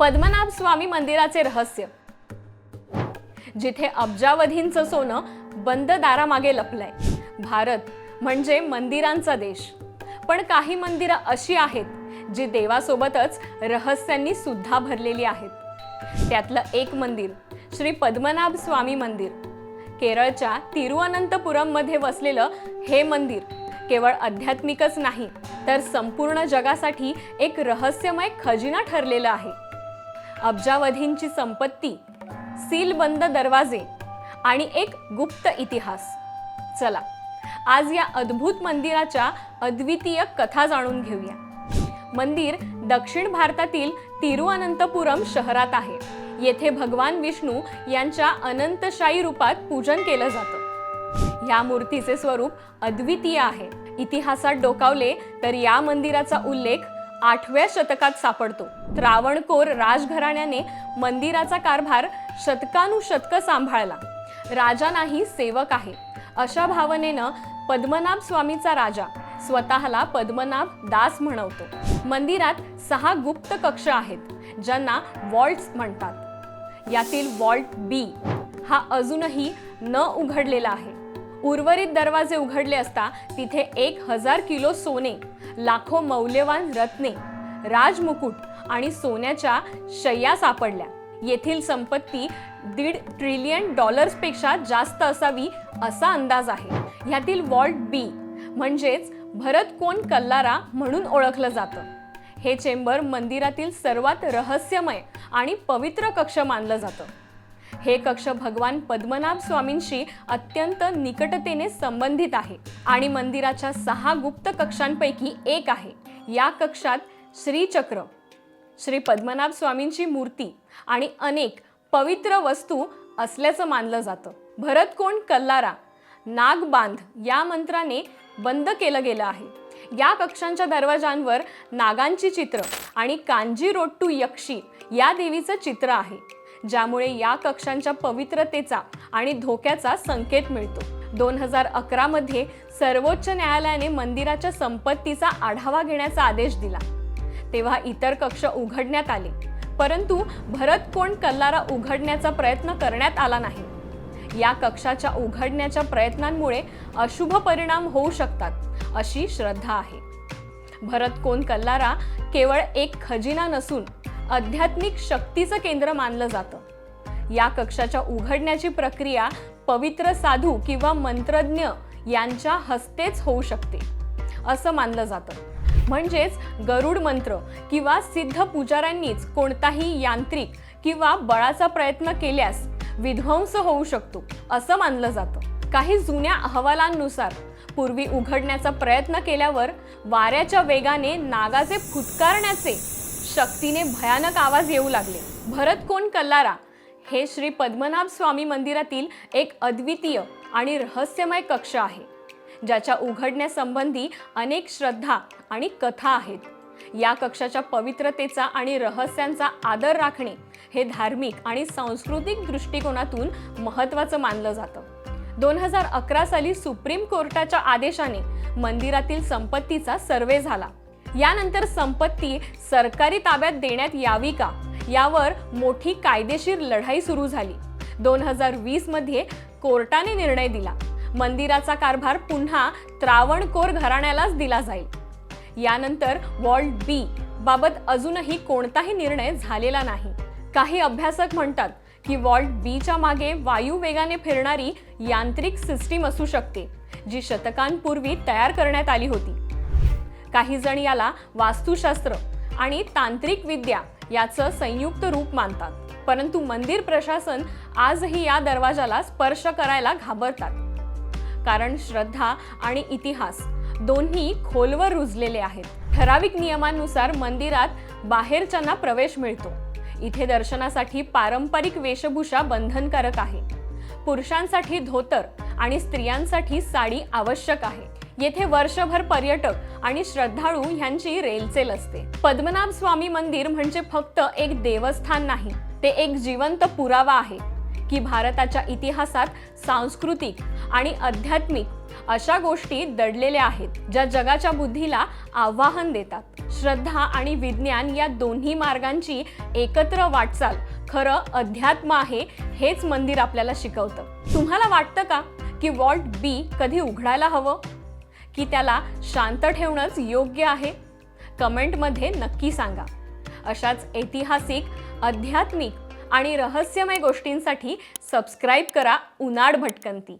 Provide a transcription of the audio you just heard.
पद्मनाभ स्वामी मंदिराचे रहस्य. जिथे अब्जावधींचं सोनं बंद दारामागे लपलंय. भारत म्हणजे मंदिरांचा देश. पण काही मंदिरं अशी आहेत जी देवासोबतच रहस्यांनी सुद्धा भरलेली आहेत. त्यातलं एक मंदिर श्री पद्मनाभ स्वामी मंदिर. केरळच्या तिरुअनंतपुरममध्ये वसलेलं हे मंदिर केवळ आध्यात्मिकच नाही तर संपूर्ण जगासाठी एक रहस्यमय खजिना ठरलेलं आहे. अब्जावधींची संपत्ती सीलबंद दरवाजे आणि एक गुप्त इतिहास. चला आज या अद्भुत मंदिराच्या अद्वितीय कथा जाणून घेऊया. मंदिर दक्षिण भारतातील तिरुअनंतपुरम शहरात आहे. येथे भगवान विष्णू यांच्या अनंतशाही रूपात पूजन केलं जातं. या मूर्तीचे स्वरूप अद्वितीय आहे. इतिहासात डोकावले तर या मंदिराचा उल्लेख आठव्या शतकात सापडतो. त्रावणकोर राजघराण्याने मंदिराचा कारभार शतकानुशतक सांभाळला. राजा नाही सेवक आहे. अशा भावनेनं पद्मनाभ स्वामीचा राजा स्वतःला पद्मनाभ दास म्हणवतो. मंदिरात सहा गुप्त कक्ष आहेत ज्यांना वॉल्ट्स म्हणतात. यातील वॉल्ट बी हा अजूनही न उघडलेला आहे. उर्वरित दरवाजे उघडले असता तिथे एक हजार किलो सोने लाखो मौल्यवान रत्ने राजमुकुट आणि सोन्याच्या शय्या सापडल्या. येथील संपत्ती दीड ट्रिलियन डॉलर्सपेक्षा जास्त असावी असा अंदाज आहे. ह्यातील वॉल्ट बी म्हणजेच भरत कोण कल्लारा म्हणून ओळखलं जातं. हे चेंबर मंदिरातील सर्वात रहस्यमय आणि पवित्र कक्ष मानलं जातं. हे कक्ष भगवान पद्मनाभ स्वामींशी अत्यंत निकटतेने संबंधित आहे आणि मंदिराच्या सहा गुप्त कक्षांपैकी एक आहे. या कक्षात श्रीचक्र श्री पद्मनाभ स्वामींची मूर्ती आणि अनेक पवित्र वस्तू असल्याचं मानलं जातं. भरत कल्लारा नागबांध या मंत्राने बंद केलं गेलं आहे. या कक्षांच्या दरवाजांवर नागांची चित्र आणि कांजी रोट्टू यक्षी या देवीचं चित्र आहे. ज्यामुळे या कक्षांच्या पवित्रतेचा आणि धोक्याचा संकेत मिळतो. दोन हजार अकरा मध्ये सर्वोच्च न्यायालयाने मंदिराच्या संपत्तीचा आढावा घेण्याचा आदेश दिला. तेव्हा इतर कक्ष उघडण्यात आले. परंतु भरत कोण कल्लारा उघडण्याचा प्रयत्न करण्यात आला नाही. या कक्षाच्या उघडण्याच्या प्रयत्नांमुळे अशुभ परिणाम होऊ शकतात अशी श्रद्धा आहे. भरत कोण कल्लारा केवळ एक खजिना नसून आध्यात्मिक शक्तीचं केंद्र मानलं जातं. या कक्षाच्या उघडण्याची प्रक्रिया पवित्र साधू किंवा मंत्रज्ञ यांच्या हस्तेच होऊ शकते असं मानलं जातं. म्हणजेच गरुड मंत्र किंवा सिद्ध पुजाऱ्यांनीच कोणताही यांत्रिक किंवा बळाचा प्रयत्न केल्यास विध्वंस होऊ शकतो असं मानलं जातं. काही जुन्या अहवालांनुसार पूर्वी उघडण्याचा प्रयत्न केल्यावर वाऱ्याच्या वेगाने नागाचे फुटकारण्याचे शक्तीने भयानक आवाज येऊ लागले. भरत कोण कल्लारा? हे श्री पद्मनाभ स्वामी मंदिरातील एक अद्वितीय आणि रहस्यमय कक्ष आहे ज्याच्या उघडण्यासंबंधी अनेक श्रद्धा आणि कथा आहेत. या कक्षाच्या पवित्रतेचा आणि रहस्यांचा आदर राखणे हे धार्मिक आणि सांस्कृतिक दृष्टिकोनातून महत्त्वाचं मानलं जातं. दोन हजार अकरा साली सुप्रीम कोर्टाच्या आदेशाने मंदिरातील संपत्तीचा सर्वे झाला. यानंतर संपत्ती सरकारी ताब्यात देण्यात यावी का? यावर मोठी कायदेशीर लढाई सुरू झाली. दोन हजार वीसमध्ये कोर्टाने निर्णय दिला. मंदिराचा कारभार पुन्हा त्रावणकोर घराण्यालाच दिला जाईल. यानंतर वॉल्ट बी बाबत अजूनही कोणताही निर्णय झालेला नाही. काही अभ्यासक म्हणतात की वॉल्ट बीच्या मागे वायू वेगाने फिरणारी यांत्रिक सिस्टीम असू शकते जी शतकांपूर्वी तयार करण्यात आली होती. काही जण याला वास्तुशास्त्र आणि तांत्रिक विद्या याचं संयुक्त रूप मानतात. परंतु मंदिर प्रशासन आजही या दरवाजाला स्पर्श करायला घाबरतात. कारण श्रद्धा आणि इतिहास दोन्ही खोलवर रुजलेले आहेत. ठराविक नियमांनुसार मंदिरात बाहेरच्यांना प्रवेश मिळतो. इथे दर्शनासाठी पारंपरिक वेशभूषा बंधनकारक आहे. पुरुषांसाठी धोतर आणि स्त्रियांसाठी साडी आवश्यक आहे. येथे वर्षभर पर्यटक आणि श्रद्धाळू ह्यांची रेलचेल असते. पद्मनाभ स्वामी मंदिर म्हणजे फक्त एक देवस्थान नाही ते एक जिवंत पुरावा आहे की भारताच्या इतिहासात सांस्कृतिक आणि आध्यात्मिक अशा गोष्टी दडलेल्या आहेत ज्या जगाच्या बुद्धीला आव्हान देतात. श्रद्धा आणि विज्ञान या दोन्ही मार्गांची एकत्र वाटचाल खरं अध्यात्म आहे हेच मंदिर आपल्याला शिकवतं. तुम्हाला वाटतं का की वॉल्ट बी कधी उघडायला हवं? की त्याला शांत ठेवणंच योग्य आहे? कमेंटमध्ये नक्की सांगा. अशाच ऐतिहासिक आध्यात्मिक आणि रहस्यमय गोष्टींसाठी सबस्क्राईब करा उनाड भटकंती.